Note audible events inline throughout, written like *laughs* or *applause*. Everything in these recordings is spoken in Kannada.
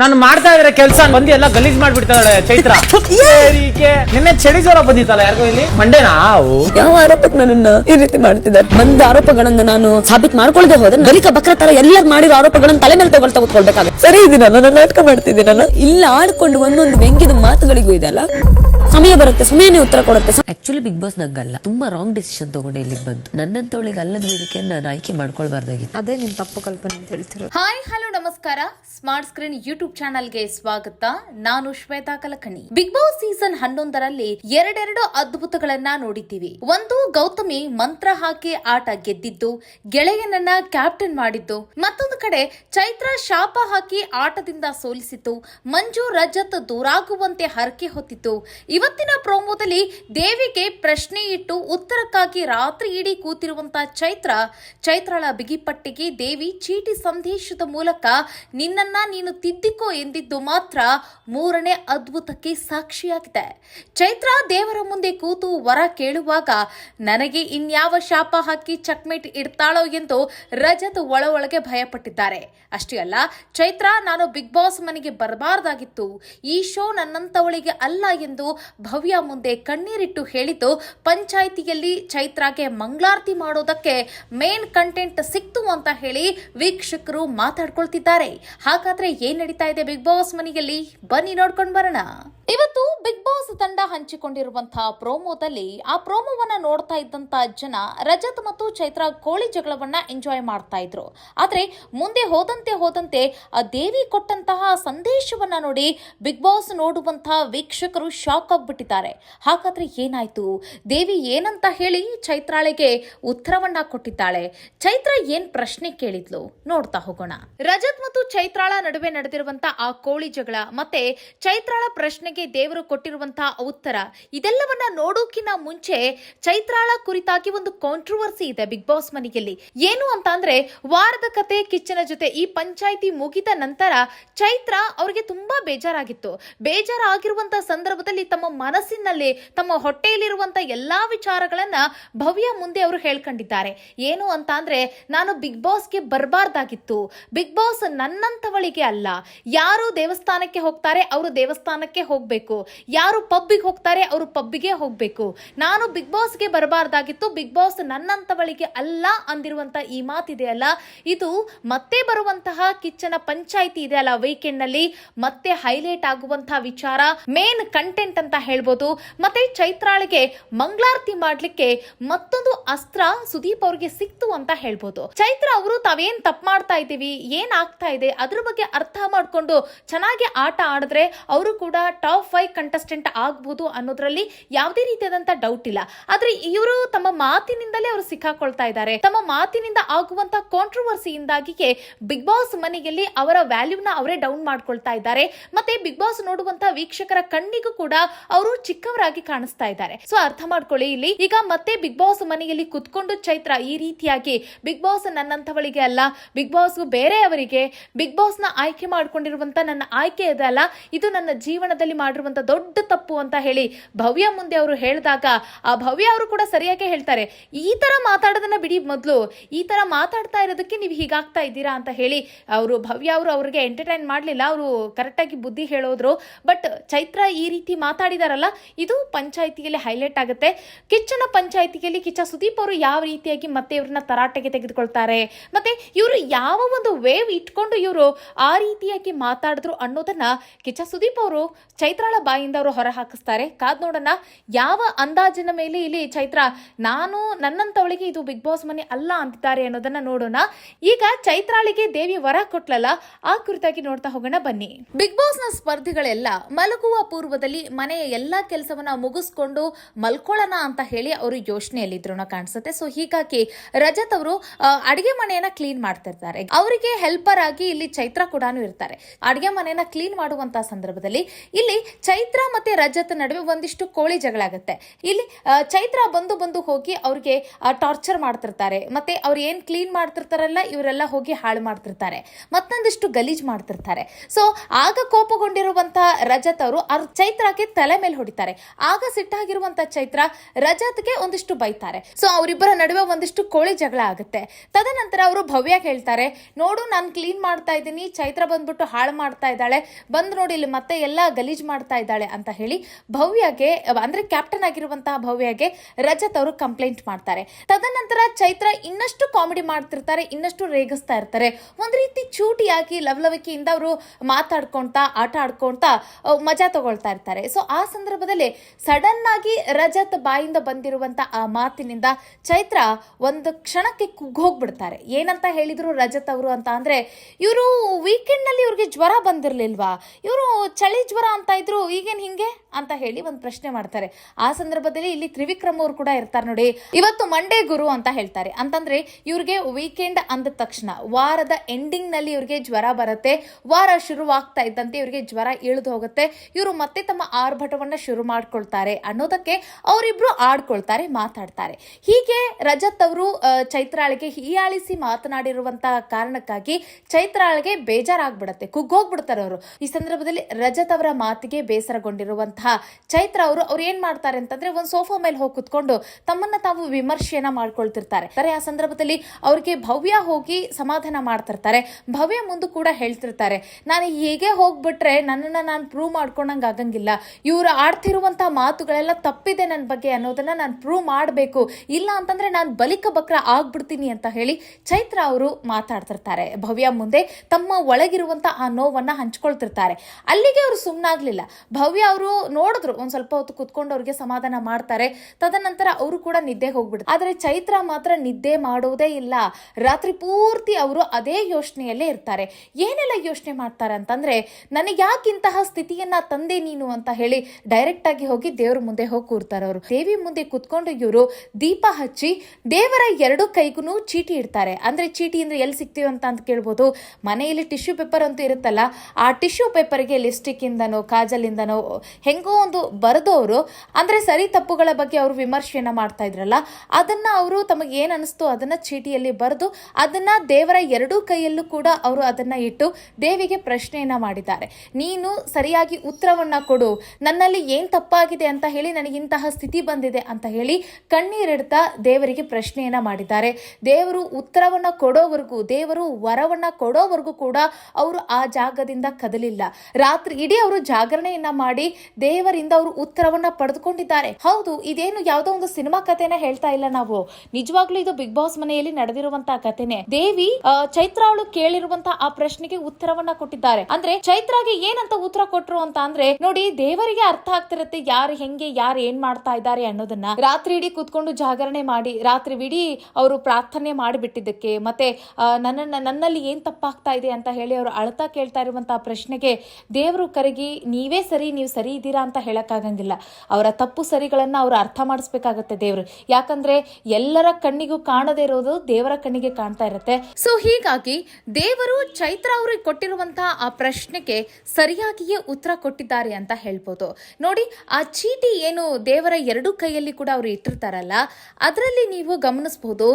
ನಾನು ಮಾಡ್ತಾ ಇದ್ರೆ ಕೆಲಸ ಬಂದು ಎಲ್ಲ ಗಲೀಜ್ ಮಾಡ್ಬಿಡ್ತಾಳೆ ಚೈತ್ರ. *laughs* ನಿನ್ನೆ ಚಳಿ ಜ್ವರ ಬಂದಿತ್ತಲ್ಲ ಯಾರಿಗೂ ಇಲ್ಲಿ? ಮಂಡೇನಾ? ಯಾವ ಆರೋಪಕ್ಕೆ ನನ್ನ ಈ ರೀತಿ ಮಾಡ್ತಿದ್ದಾರೆ? ಬಂದ ಆರೋಪಗಳನ್ನ ನಾನು ಸಾಬೀತ್ ಮಾಡ್ಕೊಳ್ಳದೆ ಹೋದ್ರೆ ನಲಿಕ ಬಕ್ರ ತರ ಎಲ್ಲರ್ ಮಾಡಿರೋ ಆರೋಪಗಳನ್ನ ತಲೆ ಮೇಲೆ ತಗೊಳ್ತಾ ಕೂತ್ಕೊಳ್ಬೇಕಾಗುತ್ತೆ. ಸರಿ ಇದೀನಲ್ಲ ನಾನು ನಾಟಕ ಮಾಡ್ತಿದ್ದೀನಲ್ಲ? ಇಲ್ಲ ಆಡ್ಕೊಂಡು ಒಂದೊಂದು ವ್ಯಂಗ್ಯದ ಮಾತುಗಳಿಗೂ ಇದೆಲ್ಲ ಸಮಯ ಬರುತ್ತೆ ಸಮಯನೇ ಉತ್ತರ ಕೊಡುತ್ತೆ. ಆಕ್ಚುಲಿ ಬಿಗ್ ಬಾಸ್ ನಂಗಲ್ಲ. ತುಂಬಾ ರಾಂಗ್ ಡಿಸಿಷನ್ ತಗೊಂಡೆ ಇಲ್ಲಿ ಬಂದು. ನನ್ನಂತವಳಿಗೆ ಅಲ್ಲದ ವೇದಿಕೆ ನಾನು ಆಯ್ಕೆ ಮಾಡ್ಕೊಳ್ಬಾರ್ದಾಗಿತ್ತು. ಅದೇ ನಿಮ್ ತಪ್ಪು ಕಲ್ಪನೆ ಅಂತ ಹೇಳ್ತಿರೋದು. ಹಾಯ್ ಹಲೋ ನಮಸ್ಕಾರ. ಸ್ಮಾರ್ಟ್ ಸ್ಕ್ರೀನ್ ಯೂಟ್ಯೂಬ್ ಚಾನಲ್ಗೆ ಸ್ವಾಗತ. ನಾನು Shweta Kalakani. Big Boss season ಹನ್ನೊಂದರಲ್ಲಿ ಎರಡೆರಡು ಅದ್ಭುತಗಳನ್ನ ನೋಡಿದ್ದೀವಿ. ಒಂದು ಗೌತಮಿ ಮಂತ್ರ ಹಾಕಿ ಆಟ ಗೆದ್ದಿದ್ದು ಗೆಳೆಯನನ್ನ ಕ್ಯಾಪ್ಟನ್ ಮಾಡಿದ್ದು ಮತ್ತೊಂದು ಕಡೆ ಚೈತ್ರ ಶಾಪ ಹಾಕಿ ಆಟದಿಂದ ಸೋಲಿಸಿತ್ತು ಮಂಜು, ರಜತ್ ದೂರಾಗುವಂತೆ ಹರಕೆ ಹೊತ್ತಿತ್ತು ಇವತ್ತಿನ ಪ್ರೋಮೋದಲ್ಲಿ ದೇವಿಗೆ ಪ್ರಶ್ನೆ ಇಟ್ಟು ಉತ್ತರಕ್ಕಾಗಿ ರಾತ್ರಿ ಇಡೀ ಕೂತಿರುವಂತ ಚೈತ್ರ, ಚೈತ್ರಳ ಬಿಗಿಪಟ್ಟಿಗೆ ದೇವಿ ಚೀಟಿ ಸಂದೇಶದ ಮೂಲಕ, ನಿನ್ನನ್ನ ನೀನು ತಿದ್ದಿಕೋ ಎಂದಿದ್ದು ಮಾತ್ರ ಮೂರನೇ ಅದ್ಭುತಕ್ಕೆ ಸಾಕ್ಷಿಯಾಗಿದೆ. ಚೈತ್ರ ದೇವರ ಮುಂದೆ ಕೂತು ವರ ಕೇಳುವಾಗ, ನನಗೆ ಇನ್ಯಾವ ಶಾಪ ಹಾಕಿ ಚಕ್ಮೇಟ್ ಇಡ್ತಾಳೋ ಎಂದು ರಜತ್ ಒಳ ಒಳಗೆ ಭಯಪಟ್ಟಿದ್ದಾರೆ ಅಷ್ಟೇ ಅಲ್ಲ, ಚೈತ್ರ, ನಾನು ಬಿಗ್ ಬಾಸ್ ಮನೆಗೆ ಬರಬಾರ್ದಾಗಿತ್ತು. ಈ ಶೋ ನನ್ನಂತವಳಿಗೆ ಅಲ್ಲ ಎಂದು ಭವ್ಯ ಮುಂದೆ ಕಣ್ಣೀರಿಟ್ಟು ಹೇಳಿದ್ದು ಪಂಚಾಯಿತಿಯಲ್ಲಿ ಚೈತ್ರಾಗೆ ಮಂಗಳಾರತಿ ಮಾಡೋದಕ್ಕೆ ಮೇನ್ ಕಂಟೆಂಟ್ ಸಿಕ್ತು ಅಂತ ಹೇಳಿ ವೀಕ್ಷಕರು ಮಾತಾಡ್ಕೊಳ್ತಿದ್ದಾರೆ. ಹಾಗಾದ್ರೆ ಏನ್ ನಡೀತಾ ಇದೆ ಬಿಗ್ ಬಾಸ್ ಮನೆಯಲ್ಲಿ? ಬನ್ನಿ ನೋಡ್ಕೊಂಡು ಬರೋಣ. ಇವತ್ತು ಬಿಗ್ ಬಾಸ್ ತಂಡ ಹಂಚಿಕೊಂಡಿರುವಂತಹ ಪ್ರೋಮೋದಲ್ಲಿ ಆ ಪ್ರೋಮೋವನ್ನ ನೋಡ್ತಾ ಇದ್ದಂತ ಜನ ರಜತ್ ಮತ್ತು ಚೈತ್ರ ಕೋಳಿ ಜಗಳವನ್ನ ಎಂಜಾಯ್ ಮಾಡ್ತಾ ಇದ್ರು. ಆದ್ರೆ ಮುಂದೆ ಹೋದಂತೆ ಹೋದಂತೆ ಆ ದೇವಿ ಕೊಟ್ಟಂತಹ ಸಂದೇಶವನ್ನ ನೋಡಿ ಬಿಗ್ ಬಾಸ್ ನೋಡುವಂತಹ ವೀಕ್ಷಕರು ಶಾಕ್ ಆಗ್ಬಿಟ್ಟಿದ್ದಾರೆ. ಹಾಗಾದ್ರೆ ಏನಾಯ್ತು? ದೇವಿ ಏನಂತ ಹೇಳಿ ಚೈತ್ರಾಳಿಗೆ ಉತ್ತರವನ್ನ ಕೊಟ್ಟಿದ್ದಾಳೆ. ಚೈತ್ರ ಏನ್ ಪ್ರಶ್ನೆ ಕೇಳಿದ್ಲು? ನೋಡ್ತಾ ಹೋಗೋಣ. ರಜತ್ ಮತ್ತು ಚೈತ್ರಾಳ ನಡುವೆ ನಡೆದಿರುವಂತ ಆ ಕೋಳಿ ಜಗಳ ಮತ್ತೆ ಚೈತ್ರಾಳ ಪ್ರಶ್ನೆಗೆ ದೇವರು ಕೊಟ್ಟಿರುವಂತಹ ಉತ್ತರ. ಇದೆಲ್ಲವನ್ನ ನೋಡೋಕಿನ ಮುಂಚೆ ಚೈತ್ರಾಳ ಕುರಿತಾಗಿ ಒಂದು ಕಾಂಟ್ರವರ್ಸಿ ಇದೆ ಬಿಗ್ ಬಾಸ್ ಮನೆಯಲ್ಲಿ. ಏನು ಅಂತ ಅಂದ್ರೆ ವಾರದ ಕತೆ ಕಿಚ್ಚನ ಜೊತೆ ಈ ಪಂಚಾಯಿತಿ ಮುಗಿದ ನಂತರ ಚೈತ್ರ ಅವರಿಗೆ ತುಂಬಾ ಬೇಜಾರಾಗಿತ್ತು. ಬೇಜಾರಾಗಿರುವಂತ ಸಂದರ್ಭದಲ್ಲಿ ತಮ್ಮ ಮನಸ್ಸಿನಲ್ಲಿ, ತಮ್ಮ ಹೊಟ್ಟೆಯಲ್ಲಿರುವಂತ ಎಲ್ಲಾ ವಿಚಾರಗಳನ್ನ ಭವ್ಯ ಮುಂದೆ ಅವರು ಹೇಳ್ಕೊಂಡಿದ್ದಾರೆ. ಏನು ಅಂತ ಅಂದ್ರೆ, ನಾನು ಬಿಗ್ ಬಾಸ್ಗೆ ಬರಬಾರ್ದಾಗಿತ್ತು. ಬಿಗ್ ಬಾಸ್ ನನ್ನಂತವಳಿಗೆ ಅಲ್ಲ. ಯಾರು ದೇವಸ್ಥಾನಕ್ಕೆ ಹೋಗ್ತಾರೆ, ಅವರು ದೇವಸ್ಥಾನಕ್ಕೆ ಹೋಗ್ಬೇಕು. ಯಾರು ಪಬ್ಬಿಗೆ ಹೋಗ್ತಾರೆ, ಅವರು ಪಬ್ಬಿಗೆ ಹೋಗ್ಬೇಕು. ನಾನು ಬಿಗ್ ಬಾಸ್ಗೆ ಬರಬಾರ್ದಾಗಿತ್ತು. ಬಿಗ್ ಬಾಸ್ ನನ್ನಂತವಳಿಗೆ ಅಲ್ಲ ಅಂದಿರುವಂತ ಈ ಮಾತಿದೆಯಲ್ಲ ಇದು ಮತ್ತೆ ಬರುವಂತಹ ಕಿಚ್ಚನ ಪಂಚಾಯಿತಿ ಇದೆ ಅಲ್ಲ ವೀಕೆಂಡ್ನಲ್ಲಿ ಮತ್ತೆ ಹೈಲೈಟ್ ಆಗುವಂತಹ ವಿಚಾರ ಮೇನ್ ಕಂಟೆಂಟ್ ಅಂತ ಹೇಳ್ಬೋದು. ಮತ್ತೆ ಚೈತ್ರಾಳಿಗೆ ಮಂಗಳಾರತಿ ಮಾಡ್ಲಿಕ್ಕೆ ಮತ್ತೊಂದು ಅಸ್ತ್ರ ಸುದೀಪ್ ಅವ್ರಿಗೆ ಸಿಕ್ತು ಅಂತ ಹೇಳ್ಬೋದು. ಚೈತ್ರ ಅವರು ತಾವೇನ್ ತಪ್ಪು ಮಾಡ್ತಾ ಇದ್ದೀವಿ, ಏನ್ ಆಗ್ತಾ ಇದೆ, ಅದ್ರ ಬಗ್ಗೆ ಅರ್ಥ ಮಾಡ್ಕೊಂಡು ಚೆನ್ನಾಗಿ ಆಟ ಆಡಿದ್ರೆ ಅವರು ಕೂಡ ಟಾಪ್ ಫೈವ್ ಕಂಟೆಸ್ಟೆಂಟ್ ಆಗ್ಬೋದು ಅನ್ನೋದ್ರಲ್ಲಿ ಯಾವುದೇ ರೀತಿಯಾದಂತ ಡೌಟ್ ಇಲ್ಲ. ಆದ್ರೆ ಇವರು ತಮ್ಮ ಮಾತಿನಿಂದಲೇ ಅವರು ಸಿಕ್ಕಾಕೊಳ್ತಾ ಇದ್ದಾರೆ. ತಮ್ಮ ಮಾತಿನಿಂದ ಆಗುವಂತ ಕಾಂಟ್ರವರ್ಸಿಯಿಂದಾಗಿಯೇ ಬಿಗ್ ಬಾಸ್ ಮನೆಯಲ್ಲಿ ಅವರ ವ್ಯಾಲ್ಯೂನ ಅವರೇ ಡೌನ್ ಮಾಡ್ಕೊಳ್ತಾ ಇದ್ದಾರೆ. ಮತ್ತೆ ಬಿಗ್ ಬಾಸ್ ನೋಡುವಂತ ವೀಕ್ಷಕರ ಕಣ್ಣಿಗೂ ಕೂಡ ಅವರು ಚಿಕ್ಕವರಾಗಿ ಕಾಣಿಸ್ತಾ ಇದ್ದಾರೆ. ಸೊ ಅರ್ಥ ಮಾಡ್ಕೊಳ್ಳಿ ಇಲ್ಲಿ. ಈಗ ಮತ್ತೆ ಬಿಗ್ ಬಾಸ್ ಮನೆಯಲ್ಲಿ ಕುತ್ಕೊಂಡು ಚೈತ್ರ ಈ ರೀತಿಯಾಗಿ ಬಿಗ್ ಬಾಸ್ ನನ್ನಂಥವಳಿಗೆ ಅಲ್ಲ ಬಿಗ್ ಬಾಸ್ ಬೇರೆಯವರಿಗೆ ಬಿಗ್ ಬಾಸ್ನ ಆಯ್ಕೆ ಮಾಡ್ಕೊಂಡಿರುವಂತ ನನ್ನ ಆಯ್ಕೆ ಇದೆ ಅಲ್ಲ, ಇದು ನನ್ನ ಜೀವನದಲ್ಲಿ ಮಾಡಿರುವಂತ ದೊಡ್ಡ ತಪ್ಪು ಅಂತ ಹೇಳಿ ಭವ್ಯ ಮುಂದೆ ಅವರು ಹೇಳಿದಾಗ ಆ ಭವ್ಯ ಅವರು ಕೂಡ ಸರಿಯಾಗಿ ಹೇಳ್ತಾರೆ. ಈ ತರ ಮಾತಾಡೋದನ್ನ ಬಿಡಿ ಮೊದಲು. ಈ ತರ ಮಾತಾಡ್ತಾ ಇರೋದಕ್ಕೆ ನೀವು ಹೀಗಾಗ್ತಾ ಇದ್ದೀರಾ. ಅಂತ ಹೇಳಿ ಅವರು ಭವ್ಯ ಅವರು ಅವ್ರಿಗೆ ಎಂಟರ್ಟೈನ್ ಮಾಡಲಿಲ್ಲ. ಅವರು ಕರೆಕ್ಟಾಗಿ ಬುದ್ಧಿ ಹೇಳೋದ್ರು. ಬಟ್ ಚೈತ್ರ ಈ ರೀತಿ ಮಾತಾಡಿದಾರಲ್ಲ, ಇದು ಪಂಚಾಯಿತಿಯಲ್ಲಿ ಹೈಲೈಟ್ ಆಗುತ್ತೆ. ಕಿಚ್ಚನ ಪಂಚಾಯಿತಿಯಲ್ಲಿ ಕಿಚ್ಚ ಸುದೀಪ್ ಅವರು ಯಾವ ರೀತಿಯಾಗಿ ಮತ್ತೆ ಇವ್ರನ್ನ ತರಾಟೆಗೆ ತೆಗೆದುಕೊಳ್ತಾರೆ? ಮತ್ತೆ ಇವರು ಯಾವ ಒಂದು ವೇವ್ ಇಟ್ಕೊಂಡು ಇವರು ಆ ರೀತಿಯಾಗಿ ಮಾತಾಡಿದ್ರು ಅನ್ನೋದನ್ನ ಕಿಚ್ಚ ಸುದೀಪ್ ಅವರು ಚೈತ್ರಾಳ ಬಾಯಿಂದ ಅವರು ಹೊರ ಹಾಕಿಸ್ತಾರೆ. ಕಾದ್ ನೋಡೋಣ, ಯಾವ ಅಂದಾಜಿನ ಮೇಲೆ ಇಲ್ಲಿ ಚೈತ್ರ, ನಾನು ನನ್ನಂತವಳಿಗೆ ಇದು ಬಿಗ್ ಬಾಸ್ ಮನೆ ಅಲ್ಲ ಅಂತಿದ್ದಾರೆ ಅನ್ನೋದನ್ನ ನೋಡೋಣ. ಈಗ ಚೈತ್ರಾಳಿಗೆ ದೇವಿ ವರ ಕೊಟ್ಲಲ್ಲ, ಆ ಕುರಿತಾಗಿ ನೋಡ್ತಾ ಹೋಗೋಣ ಬನ್ನಿ. ಬಿಗ್ ಬಾಸ್ನ ಸ್ಪರ್ಧಿಗಳೆಲ್ಲ ಮಲಗುವ ಪೂರ್ವದಲ್ಲಿ ಮನೆಯ ಎಲ್ಲಾ ಕೆಲಸವನ್ನ ಮುಗಿಸ್ಕೊಂಡು ಮಲ್ಕೊಳ್ಳೋಣ ಅಂತ ಹೇಳಿ ಅವರು ಯೋಚನೆಯಲ್ಲಿದ್ರು ಕಾಣಿಸುತ್ತೆ. ಸೊ ಹೀಗಾಗಿ ರಜತ್ ಅವರು ಅಡಿಗೆ ಮನೆಯನ್ನ ಕ್ಲೀನ್ ಮಾಡ್ತಿರ್ತಾರೆ. ಅವರಿಗೆ ಹೆಲ್ಪರ್ ಆಗಿ ಇಲ್ಲಿ ಚೈತ್ರ ಕೂಡ ಇರ್ತಾರೆ. ಅಡಿಗೆ ಮನೆಯನ್ನ ಕ್ಲೀನ್ ಮಾಡುವಂತ ಸಂದರ್ಭದಲ್ಲಿ ಇಲ್ಲಿ ಚೈತ್ರ ಮತ್ತೆ ರಜತ್ ನಡುವೆ ಒಂದಿಷ್ಟು ಕೋಳಿ ಜಗಳ ಆಗುತ್ತೆ. ಇಲ್ಲಿ ಚೈತ್ರ ಬಂದು ಬಂದು ಹೋಗಿ ಅವ್ರಿಗೆ ಟಾರ್ಚರ್ ಮಾಡ್ತಿರ್ತಾರೆ. ಮತ್ತೆ ಅವ್ರು ಏನ್ ಕ್ಲೀನ್ ಮಾಡ್ತಿರ್ತಾರಲ್ಲ, ಇವರೆಲ್ಲ ಹೋಗಿ ಹಾಳು ಮಾಡ್ತಿರ್ತಾರೆ, ಮತ್ತೊಂದಿಷ್ಟು ಗಲೀಜ್ ಮಾಡ್ತಿರ್ತಾರೆ. ಸೊ ಆಗ ಕೋಪಗೊಂಡಿರುವಂತಹ ರಜತ್ ಅವರು ಅವ್ರ ಚೈತ್ರಕ್ಕೆ ತಲೆ ಮೇಲೆ ಹೊಡಿತಾರೆ. ಆಗ ಸಿಟ್ಟಾಗಿರುವಂತಹ ಚೈತ್ರ ರಜತ್ಗೆ ಒಂದಿಷ್ಟು ಬೈತಾರೆ. ಸೊ ಅವರಿಬ್ಬರ ನಡುವೆ ಒಂದಿಷ್ಟು ಕೋಳಿ ಜಗಳ ಆಗುತ್ತೆ. ತದನಂತರ ಅವರು ಭವ್ಯ ಹೇಳ್ತಾರೆ, ನೋಡು, ನಾನು ಕ್ಲೀನ್ ಮಾಡ್ತಾ ಇದ್ದೀನಿ, ಚೈತ್ರ ಬಂದ್ಬಿಟ್ಟು ಹಾಳು ಮಾಡ್ತಾ ಇದ್ದಾಳೆ, ಬಂದು ನೋಡಿ ಇಲ್ಲಿ ಮತ್ತೆ ಎಲ್ಲ ಗಲೀಜ್ ಮಾಡ್ತಾ ಇದ್ದಾಳೆ ಅಂತ ಹೇಳಿ ಭವ್ಯಗೆ, ಅಂದ್ರೆ ಕ್ಯಾಪ್ಟನ್ ಆಗಿರುವಂತಹ ಭವ್ಯಗೆ ರಜತ್ ಅವರು ಕಂಪ್ಲೇಂಟ್ ಮಾಡ್ತಾರೆ. ತದನಂತರ ಚೈತ್ರ ಇನ್ನಷ್ಟು ಕಾಮಿಡಿ ಮಾಡ್ತಿರ್ತಾರೆ, ಇನ್ನಷ್ಟು ರೇಗಿಸ್ತಾ ಒಂದ್ ರೀತಿ ಚೂಟಿಯಾಗಿ ಲವಲವಿಕೆಯಿಂದ ಅವರು ಮಾತಾಡ್ಕೊಳ್ತಾ ಆಟ ಆಡ್ಕೊಳ್ತಾ ಮಜಾ ತಗೊಳ್ತಾ ಇರ್ತಾರೆ. ಸೊ ಆ ಸಂದರ್ಭದಲ್ಲಿ ಸಡನ್ ಆಗಿ ರಜತ್ ಬಾಯಿಂದ ಬಂದಿರುವಂತ ಆ ಮಾತಿನಿಂದ ಚೈತ್ರ ಒಂದು ಕ್ಷಣಕ್ಕೆ ಕುಗ್ಗೋಗ್ಬಿಡ್ತಾರೆ. ಏನಂತ ಹೇಳಿದ್ರು ರಜತ್ ಅವರು ಅಂತ ಅಂದ್ರೆ, ಇವರು ವೀಕೆಂಡ್ನಲ್ಲಿ ಇವ್ರಿಗೆ ಜ್ವರ ಬಂದಿರ್ಲಿಲ್ವಾ? ಇವರು ಚಳಿ ಜ್ವರ ಅಂತ ಇದ್ರು, ಈಗೇನು ಹಿಂಗೆ? ಅಂತ ಹೇಳಿ ಒಂದು ಪ್ರಶ್ನೆ ಮಾಡ್ತಾರೆ. ಆ ಸಂದರ್ಭದಲ್ಲಿ ಇಲ್ಲಿ ತ್ರಿವಿಕ್ರಮ್ ಅವರು ಕೂಡ ಇರ್ತಾರೆ ನೋಡಿ. ಇವತ್ತು ಮಂಡೇ ಗುರು ಅಂತ ಹೇಳ್ತಾರೆ. ಅಂತಂದ್ರೆ, ಇವ್ರಿಗೆ ವೀಕೆಂಡ್ ಅಂದ ತಕ್ಷಣ ವಾರದ ಎಂಡಿಂಗ್ನಲ್ಲಿ ಇವ್ರಿಗೆ ಜ್ವರ ಬರುತ್ತೆ. ವಾರ ಶುರುವಾಗ್ತಾ ಇದ್ದಂತೆ ಇವರಿಗೆ ಜ್ವರ ಇಳಿದು ಹೋಗುತ್ತೆ. ಇವರು ಮತ್ತೆ ತಮ್ಮ ಆರ್ಭಟವನ್ನ ಶುರು ಮಾಡ್ಕೊಳ್ತಾರೆ ಅನ್ನೋದಕ್ಕೆ ಅವರಿಬ್ರು ಆಡ್ಕೊಳ್ತಾರೆ, ಮಾತಾಡ್ತಾರೆ. ಹೀಗೆ ರಜತ್ ಅವರು ಚೈತ್ರಾಳಿಗೆ ಹೀಯಾಳಿಸಿ ಮಾತನಾಡಿರುವಂತಹ ಕಾರಣಕ್ಕಾಗಿ ಚೈತ್ರಾಳಿಗೆ ಬೇಜಾರಾಗ್ಬಿಡತ್ತೆ, ಕುಗ್ಗೋಗ್ಬಿಡ್ತಾರೆ ಅವರು. ಈ ಸಂದರ್ಭದಲ್ಲಿ ರಜತ್ ಅವರ ಮಾತಿಗೆ ಬೇಸರಗೊಂಡಿರುವಂತಹ ಚೈತ್ರ ಅವರು, ಅವ್ರು ಏನ್ ಮಾಡ್ತಾರೆ ಅಂತಂದ್ರೆ ಒಂದು ಸೋಫಾ ಮೇಲೆ ಹೋಗಿ ಕುತ್ಕೊಂಡು ತಮ್ಮನ್ನ ತಾವು ವಿಮರ್ಶೆಯನ್ನ ಮಾಡ್ಕೊಳ್ತಿರ್ತಾರೆ. ಆ ಸಂದರ್ಭದಲ್ಲಿ ಅವ್ರಿಗೆ ಭವ್ಯ ಹೋಗಿ ಸಮಾಧಾನ ಮಾಡ್ತಿರ್ತಾರೆ, ಭವ್ಯ ಮುಂದೆ ಕೂಡ ಹೇಳ್ತಿರ್ತಾರೆ. ನಾನು ಹೀಗೆ ಹೋಗ್ಬಿಟ್ರೆ ನನ್ನನ್ನ ನಾನು ಪ್ರೂವ್ ಮಾಡ್ಕೊಂಡಂಗೆ ಆಗಂಗಿಲ್ಲ. ಇವ್ರು ಆಡ್ತಿರುವಂತ ಮಾತುಗಳೆಲ್ಲ ತಪ್ಪಿದೆ ನನ್ನ ಬಗ್ಗೆ ಅನ್ನೋದನ್ನ ನಾನು ಪ್ರೂವ್ ಮಾಡಬೇಕು. ಇಲ್ಲ ಅಂತಂದ್ರೆ ನಾನು ಬಲಿಕ ಬಕ್ರ ಆಗ್ಬಿಡ್ತೀನಿ ಅಂತ ಹೇಳಿ ಚೈತ್ರ ಅವರು ಮಾತಾಡ್ತಿರ್ತಾರೆ. ಭವ್ಯ ಮುಂದೆ ತಮ್ಮ ಒಳಗಿರುವಂತ ಆ ನೋವನ್ನ ಹಂಚ್ಕೊಳ್ತಿರ್ತಾರೆ. ಅಲ್ಲಿಗೆ ಅವರು ಸುಮ್ಮನಾಗ್ಲಿಲ್ಲ ಭವ್ಯ ಅವರು ನೋಡಿದ್ರು, ಒಂದ್ ಸ್ವಲ್ಪ ಹೊತ್ತು ಕುತ್ಕೊಂಡು ಅವ್ರಿಗೆ ಸಮಾಧಾನ ಮಾಡ್ತಾರೆ. ತದನಂತರ ಅವರು ಕೂಡ ನಿದ್ದೆ ಹೋಗ್ಬಿಡ್ತಾರೆ. ಆದ್ರೆ ಚೈತ್ರ ಮಾತ್ರ ನಿದ್ದೆ ಮಾಡೋದೇ ಇಲ್ಲ. ರಾತ್ರಿ ಪೂರ್ತಿ ಅವರು ಅದೇ ಯೋಚನೆಯಲ್ಲೇ ಇರ್ತಾರೆ. ಏನೆಲ್ಲ ಯೋಚನೆ ಮಾಡ್ತಾರೆ ಅಂತಂದ್ರೆ, ನನಗೆ ಯಾಕೆ ಇಂತಹ ಸ್ಥಿತಿಯನ್ನ ತಂದೆ ನೀನು ಅಂತ ಹೇಳಿ ಡೈರೆಕ್ಟ್ ಆಗಿ ಹೋಗಿ ದೇವ್ರ ಮುಂದೆ ಹೋಗಿ ಕೂರ್ತಾರೆ ಅವರು. ದೇವಿ ಮುಂದೆ ಕುತ್ಕೊಂಡು ಇವರು ದೀಪ ಹಚ್ಚಿ ದೇವರ ಎರಡು ಕೈಗೂ ಚೀಟಿ ಇಡ್ತಾರೆ. ಅಂದ್ರೆ ಚೀಟಿ ಅಂದ್ರೆ ಎಲ್ಲಿ ಸಿಗ್ತೀವಿ ಅಂತ ಅಂತ ಕೇಳ್ಬೋದು. ಮನೆಯಲ್ಲಿ ಟಿಶ್ಯೂ ಪೇಪರ್ ಅಂತೂ ಇರುತ್ತಲ್ಲ, ಆ ಟಿಶ್ಯೂ ಪೇಪರ್ಗೆ ಲಿಪ್ಸ್ಟಿಕ್ ಇಂದನೋ ಕಾಜಲ್ ಇಂದನೋ ಹೆಂಗೋ ಒಂದು ಬರೆದವರು ಅಂದ್ರೆ ಸರಿ ತಪ್ಪುಗಳ ಬಗ್ಗೆ ಅವರು ವಿಮರ್ಶೆಯನ್ನ ಮಾಡ್ತಾ ಇದ್ರಲ್ಲ, ಅದನ್ನ ಅವರು ತಮಗೆ ಏನ್ ಅನಿಸ್ತು ಅದನ್ನ ಚೀಟಿಯಲ್ಲಿ ಬರೆದು ಅದನ್ನ ದೇವರ ಎರಡೂ ಕೈಯಲ್ಲೂ ಕೂಡ ಅವರು ಅದನ್ನ ಇಟ್ಟು ದೇವಿಗೆ ಪ್ರಶ್ನೆಯನ್ನ ಮಾಡಿದ್ದಾರೆ. ನೀನು ಸರಿಯಾಗಿ ಉತ್ತರವನ್ನ ಕೊಡು. ನನ್ನಲ್ಲಿ ಏನ್ ತಪ್ಪಾಗಿದೆ ಅಂತ ಹೇಳಿ ನನಗಿಂತಹ ಸ್ಥಿತಿ ಬಂದಿದೆ ಅಂತ ಹೇಳಿ ಕಣ್ಣೀರಿಡ್ತಾ ದೇವರಿಗೆ ಪ್ರಶ್ನೆಯನ್ನ ಮಾಡಿದ್ದಾರೆ. ದೇವರು ಉತ್ತರವನ್ನ ಕೊಡೋವರೆಗೂ, ದೇವರು ವರವನ್ನ ಕೊಡೋವರೆಗೂ ಕೂಡ ಅವರು ಆ ಜಾಗದಿಂದ ಕದಲಿಲ್ಲ. ರಾತ್ರಿ ಇಡೀ ಅವರು ಜಾಗರಣೆಯನ್ನ ಮಾಡಿ ದೇವರಿಂದ ಅವರು ಉತ್ತರವನ್ನ ಪಡೆದುಕೊಂಡಿದ್ದಾರೆ. ಹೌದು, ಇದೇನು ಯಾವುದೋ ಒಂದು ಸಿನಿಮಾ ಕಥೆನ ಹೇಳ್ತಾ ಇಲ್ಲ ನಾವು. ನಿಜವಾಗ್ಲೂ ಇದು ಬಿಗ್ ಬಾಸ್ ಮನೆಯಲ್ಲಿ ನಡೆದಿರುವಂತಹ ಕಥೆನೆ. ದೇವಿ ಚೈತ್ರ ಅವಳು ಕೇಳಿರುವಂತಹ ಆ ಪ್ರಶ್ನೆಗೆ ಉತ್ತರವನ್ನ ಕೊಟ್ಟಿದ್ದಾರೆ. ಅಂದ್ರೆ ಚೈತ್ರಾಗೆ ಏನಂತ ಉತ್ತರ ಕೊಟ್ರು ಅಂತ ಅಂದ್ರೆ, ನೋಡಿ, ದೇವರಿಗೆ ಅರ್ಥ ಆಗ್ತಿರತ್ತೆ ಯಾರು ಹೆಂಗೆ, ಯಾರು ಏನ್ ಮಾಡ್ತಾ ಇದ್ದಾರೆ ಅನ್ನೋದನ್ನ. ರಾತ್ರಿ ಇಡೀ ಕೂತ್ಕೊಂಡು ಜಾಗರಣೆ ಮಾಡಿ, ರಾತ್ರಿ ಇಡೀ ಅವರು ಪ್ರಾರ್ಥನೆ ಮಾಡಿಬಿಟ್ಟಿದ್ದಕ್ಕೆ, ಮತ್ತೆ ನನ್ನ ನನ್ನಲ್ಲಿ ಏನ್ ತಪ್ಪಾಗ್ತಾ ಇದೆ ಅಂತ ಹೇಳಿ ಅವರು ಅಳ್ತಾ ಕೇಳ್ತಾ ಇರುವಂತಹ ಪ್ರಶ್ನೆಗೆ ದೇವರು ಕರಗಿ, ನೀವೇ ಸರಿ, ನೀವು ಸರಿ ಇದ್ದೀರಾ ಅಂತ ಹೇಳಕ್ಕಾಗಂಗಿಲ್ಲ. ಅವರ ತಪ್ಪು ಸರಿಗಳನ್ನ ಅವರು ಅರ್ಥ ಮಾಡಿಸ್ಬೇಕಾಗತ್ತೆ ದೇವರು. ಯಾಕಂದ್ರೆ ಎಲ್ಲರ ಕಣ್ಣಿಗೂ ಕಾಣದೇ ಇರೋದು ದೇವರ ಕಣ್ಣಿಗೆ ಕಾಣ್ತಾ ಇರುತ್ತೆ. ಸೊ ಹೀಗಾಗಿ ದೇವರು ಚೈತ್ರ ಅವ್ರಿಗೆ ಕೊಟ್ಟಿರುವಂತಹ ಆ ಪ್ರಶ್ನೆಗೆ ಸರಿಯಾಗಿಯೇ ಉತ್ತರ ಕೊಟ್ಟಿದ್ದಾರೆ ಅಂತ ಹೇಳ್ಬೋದು. ನೋಡಿ, ಆ ಚೀಟಿ ಏನು ದೇವರ ಎರಡು ಕೈಯಲ್ಲಿ ಕೂಡ ಅವರು ಇಟ್ಟಿರ್ತಾರಲ್ಲ, ಅದರಲ್ಲಿ ನೀವು ಗಮನಿಸಬಹುದು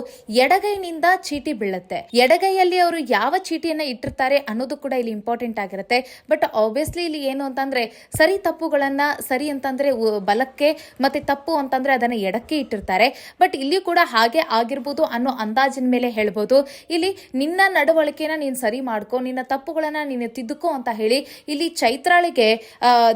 ಎಡಗೈನಿಂದ ಚೀಟಿ ಬೀಳುತ್ತೆ. ಎಡಗೈಯಲ್ಲಿ ಅವರು ಯಾವ ಚೀಟಿಯನ್ನ ಇಟ್ಟಿರ್ತಾರೆ ಅನ್ನೋದು ಕೂಡ ಇಲ್ಲಿ ಇಂಪಾರ್ಟೆಂಟ್ ಆಗಿರುತ್ತೆ. ಬಟ್ ಆಬ್ವಿಯಸ್ಲಿ ಇಲ್ಲಿ ಏನು ಅಂತಂದ್ರೆ, ಸರಿ ತಪ್ಪುಗಳನ್ನ ಸರಿ ಅಂತಂದ್ರೆ ಬಲಕ್ಕೆ ಮತ್ತೆ ತಪ್ಪು ಅಂತಂದ್ರೆ ಅದನ್ನ ಎಡಕ್ಕೆ ಇಟ್ಟಿರ್ತಾರೆ. ಬಟ್ ಇಲ್ಲಿ ಕೂಡ ಹಾಗೆ ಆಗಿರ್ಬೋದು ಅನ್ನೋ ಅಂದಾಜಿನ ಮೇಲೆ ಹೇಳ್ಬೋದು. ಇಲ್ಲಿ ನಿನ್ನ ನಡವಳಿಕೆನ ನೀನು ಸರಿ ಮಾಡ್ಕೋ, ನಿನ್ನ ತಪ್ಪುಗಳನ್ನ ನೀನು ತಿದ್ದುಕೋ ಅಂತ ಹೇಳಿ ಇಲ್ಲಿ ಚೈತ್ರಾಳಿಗೆ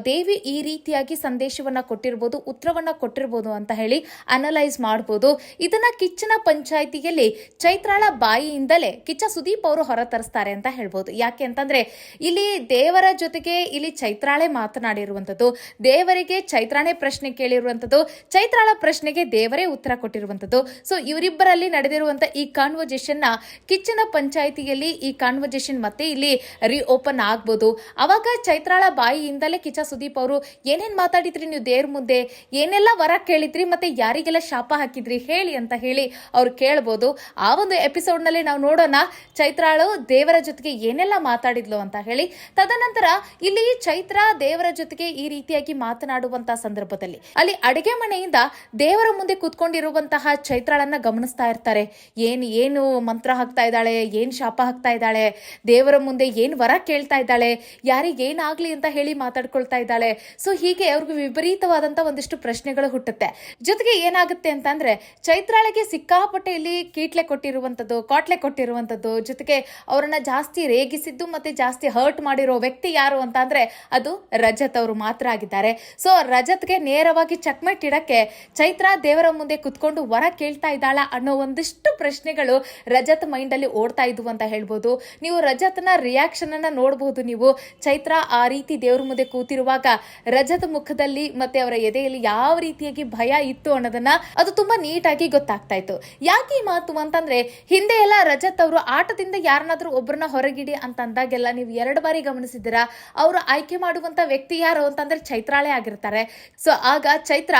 ದೇವಿ ಈ ರೀತಿಯಾಗಿ ಸಂದೇಶವನ್ನ ಕೊಟ್ಟಿರ್ಬೋದು, ಉತ್ತರವನ್ನ ಕೊಟ್ಟಿರ್ಬೋದು ಅಂತ ಹೇಳಿ ಅನಲೈಸ್ ಮಾಡ್ಬೋದು. ಇದನ್ನ ಕಿಚ್ಚನ ಪಂಚಾಯಿತಿಯಲ್ಲಿ ಚೈತ್ರಾಳ ಬಾಯಿಯಿಂದಲೇ ಕಿಚ್ಚ ಸುದೀಪ್ ಅವರು ಹೊರತರಿಸ್ತಾರೆ ಅಂತ ಹೇಳ್ಬೋದು. ಯಾಕೆ ಅಂತಂದ್ರೆ ಇಲ್ಲಿ ದೇವರ ಜೊತೆಗೆ ಇಲ್ಲಿ ಚೈತ್ರಾಳೆ ಮಾತನಾಡಿರುವಂಥದ್ದು, ದೇವರಿಗೆ ಚೈತ್ರಾಣೆ ಪ್ರಶ್ನೆ ಕೇಳಿರುವಂಥದ್ದು, ಚೈತ್ರಾಳ ಪ್ರಶ್ನೆಗೆ ದೇವರೇ ಉತ್ತರ ಕೊಟ್ಟಿರುವಂಥದ್ದು. ಸೊ ಇವರಿಬ್ಬರಲ್ಲಿ ನಡೆದಿರುವಂತ ಈ ಕಾನ್ವರ್ಜೇಷನ್ನ ಕಿಚ್ಚನ ಪಂಚಾಯಿತಿಯಲ್ಲಿ ಈ ಕಾನ್ವರ್ಜೇಷನ್ ಮತ್ತೆ ಇಲ್ಲಿ ರಿಓಪನ್ ಆಗ್ಬೋದು. ಅವಾಗ ಚೈತ್ರಾಳ ಬಾಯಿಯಿಂದಲೇ ಕಿಚ ಸುದೀಪ್ ಅವರು, ಏನೇನ್ ಮಾತಾಡಿದ್ರಿ ನೀವು ದೇವ್ರ ಮುಂದೆ? ಏನೆಲ್ಲ ವರ ಕೇಳಿದ್ರಿ ಮತ್ತೆ ಯಾರಿಗೆಲ್ಲ ಶಾಪ ಹಾಕಿದ್ರಿ? ಹೇಳಿ ಅಂತ ಹೇಳಿ ಅವ್ರು ಕೇಳ್ಬೋದು. ಆ ಒಂದು ಎಪಿಸೋಡ್ನಲ್ಲಿ ನಾವು ನೋಡೋಣ, ಚೈತ್ರಾಳು ದೇವರ ಜೊತೆಗೆ ಏನೆಲ್ಲ ಮಾತಾಡಿದ್ಲು ಅಂತ ಹೇಳಿ. ತದನಂತರ ಇಲ್ಲಿ ಚೈತ್ರ ದೇವರ ಜೊತೆಗೆ ಈ ರೀತಿಯಾಗಿ ಮಾತನಾಡುವಂತಹ ಸಂದರ್ಭದಲ್ಲಿ ಅಲ್ಲಿ ಅಡಿಗೆ ಮನೆಯಿಂದ ದೇವರ ಮುಂದೆ ಕೂತ್ಕೊಂಡಿರುವಂತಹ ಚೈತ್ರಾಳನ್ನ ಗಮನಿಸ್ತಾ ಇರ್ತಾರೆ. ಏನ್, ಏನು ಮಂತ್ರ ಹಾಕ್ತಾ ಇದ್ದಾಳೆ? ಏನ್ ಶಾಪ ಹಾಕ್ತಾ ಇದ್ದಾಳೆ? ದೇವರ ಮುಂದೆ ಏನು ವರ ಕೇಳ್ತಾ ಇದ್ದಾಳೆ? ಯಾರಿಗೆ ಏನಾಗ್ಲಿ ಅಂತ ಹೇಳಿ ಮಾತಾಡ್ಕೊಳ್ತಾ ಇದ್ದಾಳೆ? ಸೊ ಹೀಗೆ ಅವ್ರಿಗೆ ವಿಪರೀತವಾದಂಥ ಒಂದಿಷ್ಟು ಪ್ರಶ್ನೆಗಳು ಹುಟ್ಟುತ್ತೆ. ಜೊತೆಗೆ ಏನಾಗುತ್ತೆ ಅಂತಂದ್ರೆ, ಚೈತ್ರಾಳಿಗೆ ಸಿಕ್ಕಾಪಟ್ಟೆ ಇಲ್ಲಿ ಕೀಟ್ಲೆ ಕೊಟ್ಟಿರುವಂತದ್ದು, ಕಾಟ್ಲೆ ಕೊಟ್ಟಿರುವಂತದ್ದು, ಜೊತೆಗೆ ಅವರನ್ನ ಜಾಸ್ತಿ ರೇಗಿಸಿದ್ದು ಮತ್ತೆ ಜಾಸ್ತಿ ಹರ್ಟ್ ಮಾಡಿರೋ ವ್ಯಕ್ತಿ ಯಾರು ಅಂತ ಅಂದ್ರೆ, ಅದು ರಜತ್ ಅವರು ಮಾತ್ರ ಆಗಿದ್ದಾರೆ. ಸೊ ರಜತ್ಗೆ ನೇರವಾಗಿ ಚಕ್ಮೆಟ್ ಇಡಕ್ಕೆ ಚೈತ್ರ ದೇವರ ಮುಂದೆ ಕುತ್ಕೊಂಡು ವರ ಕೇಳ್ತಾ ಇದ್ದಾಳ ಅನ್ನೋ ಒಂದಿಷ್ಟು ಪ್ರಶ್ನೆಗಳು ರಜತ್ ಮೈಂಡ್ ಅಲ್ಲಿ ಓಡ್ತಾ ಇದ್ವು ಅಂತ ಹೇಳ್ಬೋದು. ನೀವು ರಜತ್ನ ರಿಯಾಕ್ಷನ್ ಅನ್ನ ನೋಡಬಹುದು ನೀವು. ಚೈತ್ರ ಆ ರೀತಿ ದೇವ್ರ ಮುಂದೆ ಕೂತಿರುವಾಗ ರಜತ್ ಮುಖದಲ್ಲಿ ಮತ್ತೆ ಅವರ ಎದೆಯಲ್ಲಿ ಯಾವ ರೀತಿಯಾಗಿ ಭಯ ಇತ್ತು ಅನ್ನೋದನ್ನ ಅದು ತುಂಬಾ ನೀಟಾಗಿ ಗೊತ್ತಾಗ್ತಾ ಇತ್ತು. ಯಾಕೆ ಈ ಮಾತು ಅಂತಂದ್ರೆ ಹಿಂದೆ ಎಲ್ಲ ರಜತ್ ಅವರು ಆಟದಿಂದ ಯಾರನ್ನಾದ್ರೂ ಒಬ್ಬರನ್ನ ಹೊರಗಿಡಿ ಅಂತ ಅಂದಾಗೆಲ್ಲ ನೀವು ಎರಡು ಬಾರಿ ಗಮನಿಸಿದ್ದೀರಾ? ಅವರು ಆಯ್ಕೆ ಮಾಡುವಂತ ವ್ಯಕ್ತಿ ಯಾರು ಅಂತಂದ್ರೆ ಚೈತ್ರಾಳೆ ಆಗಿರ್ತಾರೆ. ಸೊ, ಆಗ ಚೈತ್ರ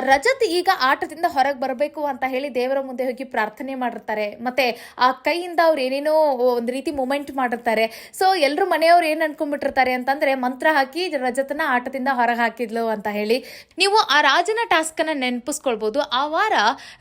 ರಜತ್ ಈಗ ಆಟದಿಂದ ಹೊರಗೆ ಬರಬೇಕು ಅಂತ ಹೇಳಿ ದೇವರ ಮುಂದೆ ಹೋಗಿ ಪ್ರಾರ್ಥನೆ ಮಾಡಿರ್ತಾರೆ. ಮತ್ತೆ ಆ ಕೈಯಿಂದ ಅವ್ರು ಏನೇನೋ ಒಂದು ರೀತಿ ಮೂಮೆಂಟ್ ಮಾಡಿರ್ತಾರೆ. ಸೊ ಎಲ್ಲರೂ ಮನೆಯವ್ರು ಏನು ಅನ್ಕೊಂಡ್ಬಿಟ್ಟಿರ್ತಾರೆ ಅಂತಂದರೆ ಮಂತ್ರ ಹಾಕಿ ರಜತನ ಆಟದಿಂದ ಹೊರಗೆ ಹಾಕಿದ್ಲು ಅಂತ ಹೇಳಿ. ನೀವು ಆ ರಾಜನ ಟಾಸ್ಕನ್ನು ನೆನಪಿಸ್ಕೊಳ್ಬೋದು. ಆ ವಾರ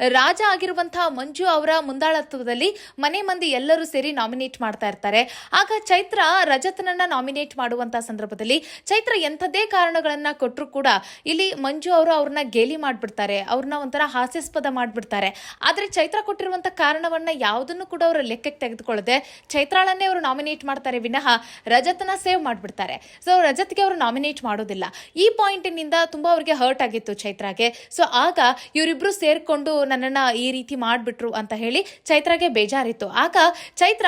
ರಾಜ ಆಗಿರುವಂತಹ ಮಂಜು ಅವರ ಮುಂದಾಳತ್ವದಲ್ಲಿ ಮನೆ ಮಂದಿ ಎಲ್ಲರೂ ಸೇರಿ ನಾಮಿನೇಟ್ ಮಾಡ್ತಾ ಇರ್ತಾರೆ. ಆಗ ಚೈತ್ರ ರಜತನನ್ನ ನಾಮಿನೇಟ್ ಮಾಡುವಂತಹ ಸಂದರ್ಭದಲ್ಲಿ ಚೈತ್ರ ಎಂಥದ್ದೇ ಕಾರಣಗಳನ್ನ ಕೊಟ್ಟರು ಕೂಡ ಇಲ್ಲಿ ಮಂಜು ಅವರು ಅವ್ರನ್ನ ಗೇಲಿ ಮಾಡಿಬಿಡ್ತಾರೆ. ಅವ್ರನ್ನ ಒಂಥರ ಹಾಸ್ಯಾಸ್ಪದ ಮಾಡಿಬಿಡ್ತಾರೆ. ಆದರೆ ಚೈತ್ರ ಕೊಟ್ಟಿರುವಂಥ ಕಾರಣವನ್ನ ಯಾವುದನ್ನು ಕೂಡ ಅವರು ಲೆಕ್ಕಕ್ಕೆ ತೆಗೆದುಕೊಳ್ಳದೆ ಚೈತ್ರಾಳನ್ನೇ ಅವರು ನಾಮಿನೇಟ್ ಮಾಡ್ತಾರೆ ವಿನಃ ರಜತ್ನ ಸೇವ್ ಮಾಡಿಬಿಡ್ತಾರೆ. ಸೊ ರಜತ್ಗೆ ಅವರು ನಾಮಿನೇಟ್ ಮಾಡೋದಿಲ್ಲ. ಈ ಪಾಯಿಂಟಿನಿಂದ ತುಂಬಾ ಅವ್ರಿಗೆ ಹರ್ಟ್ ಆಗಿತ್ತು ಚೈತ್ರಾಗೆ. ಸೊ ಆಗ ಇವರಿಬ್ರು ಸೇರ್ಕೊಂಡು ನನ್ನನ್ನು ಈ ರೀತಿ ಮಾಡ್ಬಿಟ್ರು ಅಂತ ಹೇಳಿ ಚೈತ್ರಾಗೆ ಬೇಜಾರಿತ್ತು. ಆಗ ಚೈತ್ರ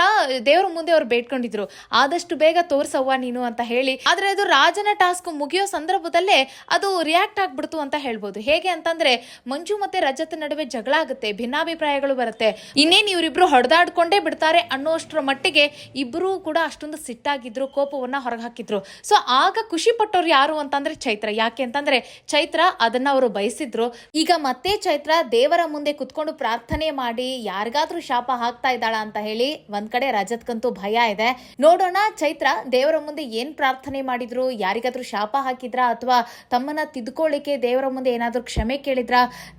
ದೇವರ ಮುಂದೆ ಅವ್ರು ಬೇಡ್ಕೊಂಡಿದ್ರು. ಆದಷ್ಟು ಬೇಗ ತೋರ್ಸವ್ವ ನೀನು ಅಂತ ಹೇಳಿ. ಆದ್ರೆ ಅದು ರಾಜನ ಟಾಸ್ಕ್ ಮುಗಿಯೋ ಸಂದರ್ಭದಲ್ಲೇ ಅದು ರಿಯಾಕ್ಟ್ ಆಗ್ಬಿಡ್ತು ಅಂತ ಹೇಳ್ಬೋದು. ಹೇಗೆ ಅಂತಂದ್ರೆ ಮಂಜು ಮತ್ತೆ ರಜತ್ ನಡುವೆ ಜಗಳ ಆಗುತ್ತೆ, ಭಿನ್ನಾಭಿಪ್ರಾಯಗಳು ಬರುತ್ತೆ. ಇನ್ನೇನು ಇವರಿಬ್ರು ಹೊಡೆದಾಡ್ಕೊಂಡೇ ಬಿಡ್ತಾರೆ ಅನ್ನೋಷ್ಟರ ಮಟ್ಟಿಗೆ ಇಬ್ಬರೂ ಕೂಡ ಅಷ್ಟೊಂದು ಸಿಟ್ಟಾಗಿದ್ರು, ಕೋಪವನ್ನ ಹೊರಗೆ ಹಾಕಿದ್ರು ಸೊ ಆಗ ಖುಷಿ ಪಟ್ಟವ್ರು ಯಾರು ಅಂತಂದ್ರೆ ಚೈತ್ರ. ಯಾಕೆ ಅಂತಂದ್ರೆ ಚೈತ್ರ ಅದನ್ನ ಅವರು ಬಯಸಿದ್ರು. ಈಗ ಮತ್ತೆ ಚೈತ್ರ ದೇವರ ಮುಂದೆ ಕುತ್ಕೊಂಡು ಪ್ರಾರ್ಥನೆ ಮಾಡಿ ಯಾರಿಗಾದ್ರೂ ಶಾಪ ಹಾಕ್ತಾ ಇದ್ದಾಳ ಅಂತ ಹೇಳಿ ಒಂದ್ ಕಡೆ ರಜತ್ಕಂತೂ ಭಯ ಇದೆ. ನೋಡೋಣ, ಚೈತ್ರ ದೇವರ ಮುಂದೆ ಏನ್ ಪ್ರಾರ್ಥನೆ ಮಾಡಿದ್ರು, ಯಾರಿಗಾದ್ರೂ ಶಾಪ ಹಾಕಿದ್ರ ಅಥವಾ ತಮ್ಮನ್ನ ತಿದ್ಕೊಳ್ಳಿಕ್ಕೆ ದೇವರ ಮುಂದೆ ಏನಾದ್ರೂ ಕ್ಷಮೆ ಕೇಳಿದ್ರ?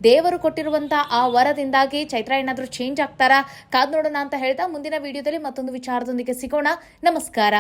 ದೇವರು ಕೊಟ್ಟಿರುವಂತ ಆ ವರದಿಂದಾಗಿ ಚೈತ್ರ ಏನಾದ್ರೂ ಚೇಂಜ್ ಆಗ್ತಾರಾ? ಕಾದ್ ನೋಡೋಣ ಅಂತ ಹೇಳ್ತಾ ಮುಂದಿನ ವಿಡಿಯೋದಲ್ಲಿ ಮತ್ತೊಂದು ವಿಚಾರದೊಂದಿಗೆ ಸಿಗೋಣ. ನಮಸ್ಕಾರ.